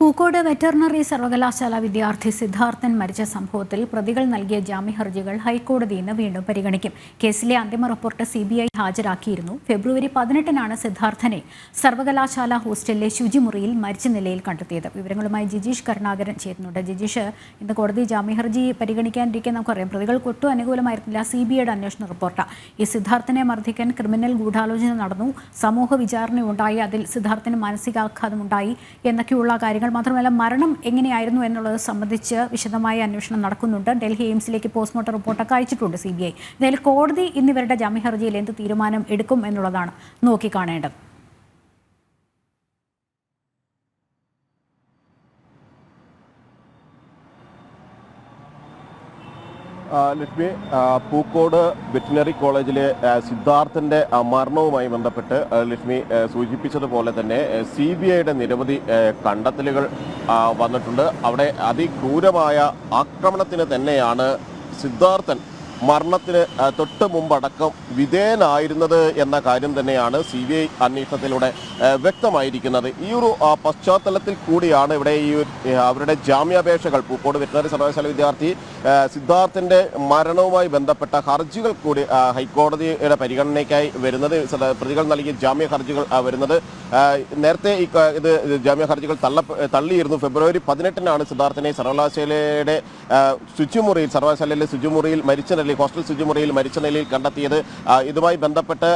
Pookode veterinary സർവകലാശാല വിദ്യാർത്ഥി സിദ്ധാർത്ഥൻ മരിച്ച സംഭവത്തിൽ പ്രതികൾ നൽകിയ ജാമ്യ ഹർജികൾ ഹൈക്കോടതി ഇന്ന് വീണ്ടും പരിഗണിക്കും. കേസിലെ അന്തിമ റിപ്പോർട്ട് സി ബി ഐ ഹാജരാക്കിയിരുന്നു. ഫെബ്രുവരി പതിനെട്ടിനാണ് സിദ്ധാർത്ഥനെ സർവകലാശാല ഹോസ്റ്റലിലെ ശുചിമുറിയിൽ മരിച്ച നിലയിൽ കണ്ടെത്തിയത്. വിവരങ്ങളുമായി ജിജീഷ് കരുണാകരൻ ചേരുന്നുണ്ട്. ജിജീഷ് ഇന്ന് കോടതി ജാമ്യ ഹർജി പരിഗണിക്കാനിരിക്കെ നമുക്കറിയാം. പ്രതികൾക്ക് ഒട്ടും അനുകൂലമായിരുന്നില്ല സി ബി ഐയുടെ അന്വേഷണ റിപ്പോർട്ട്. ഈ സിദ്ധാർത്ഥനെ മർദ്ദിക്കാൻ ക്രിമിനൽ ഗൂഢാലോചന നടന്നു. സമൂഹ വിചാരണയുണ്ടായി. അതിൽ സിദ്ധാർത്ഥന് മാനസികാഘാതമുണ്ടായി. എന്നൊക്കെയുള്ള കാര്യങ്ങൾ മാത്രമല്ല മരണം എങ്ങനെയായിരുന്നു എന്നുള്ളത് സംബന്ധിച്ച് വിശദമായ അന്വേഷണം നടക്കുന്നുണ്ട്. ഡൽഹി എയിംസിലേക്ക് പോസ്റ്റ്മോർട്ടം റിപ്പോർട്ടൊക്കെ അയച്ചിട്ടുണ്ട് സി ബി ഐ. കോടതി ഇന്നിവരുടെ ജാമ്യ ഹർജിയിൽ എന്ത് തീരുമാനം എടുക്കും എന്നുള്ളതാണ് നോക്കിക്കാണേണ്ടത്. ലക്ഷ്മി പൂക്കോട് വെറ്റിനറി കോളേജിലെ സിദ്ധാർത്ഥന്റെ മരണവുമായി ബന്ധപ്പെട്ട് ലക്ഷ്മി സൂചിപ്പിച്ചതുപോലെ തന്നെ സി ബി ഐയുടെ നിരവധി കണ്ടെത്തലുകൾ വന്നിട്ടുണ്ട്. അവിടെ അതിക്രൂരമായ ആക്രമണത്തിന് തന്നെയാണ് സിദ്ധാർത്ഥൻ മരണത്തിന് തൊട്ട് മുമ്പടക്കം വിധേയനായിരുന്നത് എന്ന കാര്യം തന്നെയാണ് സി ബി ഐ അന്വേഷണത്തിലൂടെ വ്യക്തമായിരിക്കുന്നത്. ഈ ഒരു പശ്ചാത്തലത്തിൽ കൂടിയാണ് ഇവിടെ ഈ അവരുടെ ജാമ്യാപേക്ഷകൾ. പൂക്കോട് വെറ്റിനറി സർവകലാശാല വിദ്യാർത്ഥി സിദ്ധാർത്ഥിന്റെ മരണവുമായി ബന്ധപ്പെട്ട ഹർജികൾ കൂടി ഹൈക്കോടതിയുടെ പരിഗണനയ്ക്കായി വരുന്നത് പ്രതികൾ നൽകിയ ജാമ്യ ഹർജികൾ വരുന്നത് നേരത്തെ ഇത് ജാമ്യ ഹർജികൾ തള്ള തള്ളിയിരുന്നു. ഫെബ്രുവരി പതിനെട്ടിനാണ് സിദ്ധാർത്ഥനെ സർവകലാശാലയുടെ ശുചിമുറിയിൽ സർവകലാശാലയിലെ ശുചിമുറിയിൽ മരിച്ച നിലയിൽ ഹോസ്റ്റൽ ശുചിമുറിയിൽ മരിച്ച നിലയിൽ കണ്ടെത്തിയത്. ഇതുമായി ബന്ധപ്പെട്ട്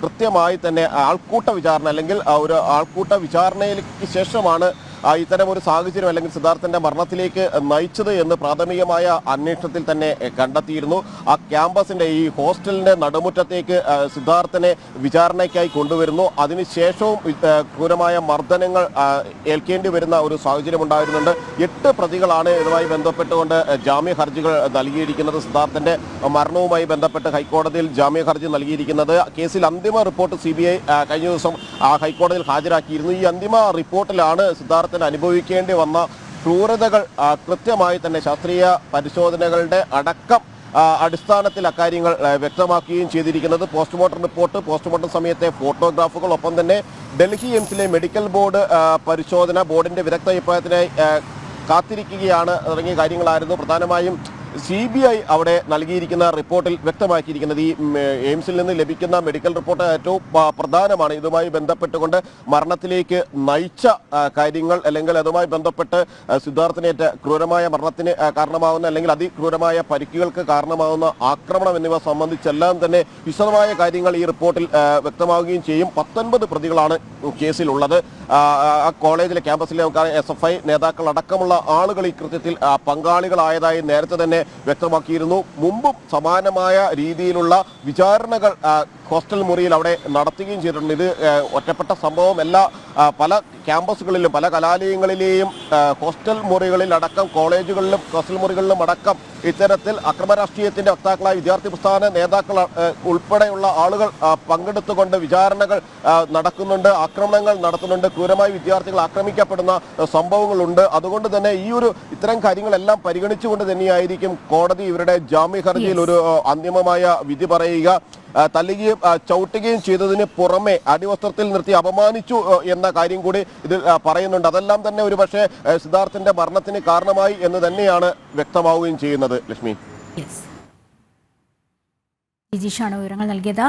കൃത്യമായി തന്നെ ആൾക്കൂട്ട വിചാരണ അല്ലെങ്കിൽ ഒരു ആൾക്കൂട്ട വിചാരണയ്ക്ക് ശേഷമാണ് ഇത്തരം ഒരു സാഹചര്യം അല്ലെങ്കിൽ സിദ്ധാർത്ഥന്റെ മരണത്തിലേക്ക് നയിച്ചത് എന്ന് പ്രാഥമികമായ അന്വേഷണത്തിൽ തന്നെ കണ്ടെത്തിയിരുന്നു. ആ ക്യാമ്പസിന്റെ ഈ ഹോസ്റ്റലിന്റെ നടുമുറ്റത്തേക്ക് സിദ്ധാർത്ഥനെ വിചാരണയ്ക്കായി കൊണ്ടുവരുന്നു. അതിനുശേഷവും ക്രൂരമായ മർദ്ദനങ്ങൾ ഏൽക്കേണ്ടി വരുന്ന ഒരു സാഹചര്യം ഉണ്ടായിരുന്നുണ്ട്. എട്ട് പ്രതികളാണ് ഇതുമായി ബന്ധപ്പെട്ടുകൊണ്ട് ജാമ്യ ഹർജികൾ നൽകിയിരിക്കുന്നത് സിദ്ധാർത്ഥന്റെ മരണവുമായി ബന്ധപ്പെട്ട് ഹൈക്കോടതിയിൽ ജാമ്യ ഹർജി നൽകിയിരിക്കുന്നത് കേസിൽ അന്തിമ റിപ്പോർട്ട് സി കഴിഞ്ഞ ദിവസം ഹൈക്കോടതിയിൽ ഹാജരാക്കിയിരുന്നു. ഈ അന്തിമ റിപ്പോർട്ടിലാണ് സിദ്ധാർത്ഥന് അനുഭവിക്കേണ്ടി വന്ന ക്രൂരതകൾ കൃത്യമായി തന്നെ ശാസ്ത്രീയ പരിശോധനകളുടെ അടക്കം അടിസ്ഥാനത്തിൽ അക്കാര്യങ്ങൾ വ്യക്തമാക്കുകയും ചെയ്തിരിക്കുന്നത് പോസ്റ്റ്മോർട്ടം റിപ്പോർട്ട് പോസ്റ്റ്മോർട്ടം സമയത്തെ ഫോട്ടോഗ്രാഫുകൾ ഒപ്പം തന്നെ ഡൽഹി എയിംസിലെ മെഡിക്കൽ ബോർഡ് പരിശോധന ബോർഡിന്റെ വിദഗ്ധ അഭിപ്രായത്തിനായി കാത്തിരിക്കുകയാണ് തുടങ്ങിയ കാര്യങ്ങളായിരുന്നു. പ്രധാനമായും സി ബി ഐ അവിടെ നൽകിയിരിക്കുന്ന റിപ്പോർട്ടിൽ വ്യക്തമാക്കിയിരിക്കുന്നത് ഈ എയിംസിൽ നിന്ന് ലഭിക്കുന്ന മെഡിക്കൽ റിപ്പോർട്ട് ഏറ്റവും പ്രധാനമാണ്. ഇതുമായി ബന്ധപ്പെട്ടുകൊണ്ട് മരണത്തിലേക്ക് നയിച്ച കാര്യങ്ങൾ അല്ലെങ്കിൽ അതുമായി ബന്ധപ്പെട്ട് സിദ്ധാർത്ഥനേറ്റ ക്രൂരമായ മരണത്തിന് കാരണമാകുന്ന അല്ലെങ്കിൽ അതിക്രൂരമായ പരിക്കുകൾക്ക് കാരണമാകുന്ന ആക്രമണം എന്നിവ സംബന്ധിച്ചെല്ലാം തന്നെ വിശദമായ കാര്യങ്ങൾ ഈ റിപ്പോർട്ടിൽ വ്യക്തമാവുകയും ചെയ്യും. പത്തൊൻപത് പ്രതികളാണ് കേസിലുള്ളത്. കോളേജിലെ ക്യാമ്പസിലെ എസ് എഫ് ഐ നേതാക്കൾ അടക്കമുള്ള ആളുകൾ ഈ കൃത്യത്തിൽ പങ്കാളികളായതായി നേരത്തെ തന്നെ വ്യക്തമാക്കിയിരുന്നു. മുമ്പും സമാനമായ രീതിയിലുള്ള വിചാരണകൾ ഹോസ്റ്റൽ മുറിയിൽ അവിടെ നടത്തുകയും ചെയ്തിട്ടുണ്ട്. ഇത് ഒറ്റപ്പെട്ട സംഭവമല്ല. പല ക്യാമ്പസുകളിലും പല കലാലയങ്ങളിലെയും ഹോസ്റ്റൽ മുറികളിൽ അടക്കം കോളേജുകളിലും ഹോസ്റ്റൽ മുറികളിലും അടക്കം ഇത്തരത്തിൽ അക്രമ രാഷ്ട്രീയത്തിന്റെ വക്താക്കളായ വിദ്യാർത്ഥി പ്രസ്ഥാന നേതാക്കൾ ഉൾപ്പെടെയുള്ള ആളുകൾ പങ്കെടുത്തുകൊണ്ട് വിചാരണകൾ നടക്കുന്നുണ്ട് ആക്രമണങ്ങൾ നടത്തുന്നുണ്ട്. ക്രൂരമായി വിദ്യാർത്ഥികൾ ആക്രമിക്കപ്പെടുന്ന സംഭവങ്ങളുണ്ട്. അതുകൊണ്ട് തന്നെ ഈ ഒരു ഇത്തരം കാര്യങ്ങളെല്ലാം പരിഗണിച്ചുകൊണ്ട് തന്നെയായിരിക്കും കോടതി ഇവരുടെ ജാമ്യ ഹർജിയിൽ ഒരു അന്തിമമായ വിധി പറയുക. തല്ലുകയും ചവിട്ടുകയും ചെയ്തതിന് പുറമെ അടിവസ്ത്രത്തിൽ നിർത്തി അപമാനിച്ചു എന്ന കാര്യം കൂടി ഇതിൽ പറയുന്നുണ്ട്. അതെല്ലാം തന്നെ ഒരു പക്ഷേ സിദ്ധാർത്ഥിന്റെ മരണത്തിന് കാരണമായി എന്ന് തന്നെയാണ് വ്യക്തമാവുകയും ചെയ്യുന്നത് ലക്ഷ്മി. ജിജീഷാണ് വിവരങ്ങൾ നൽകിയത്.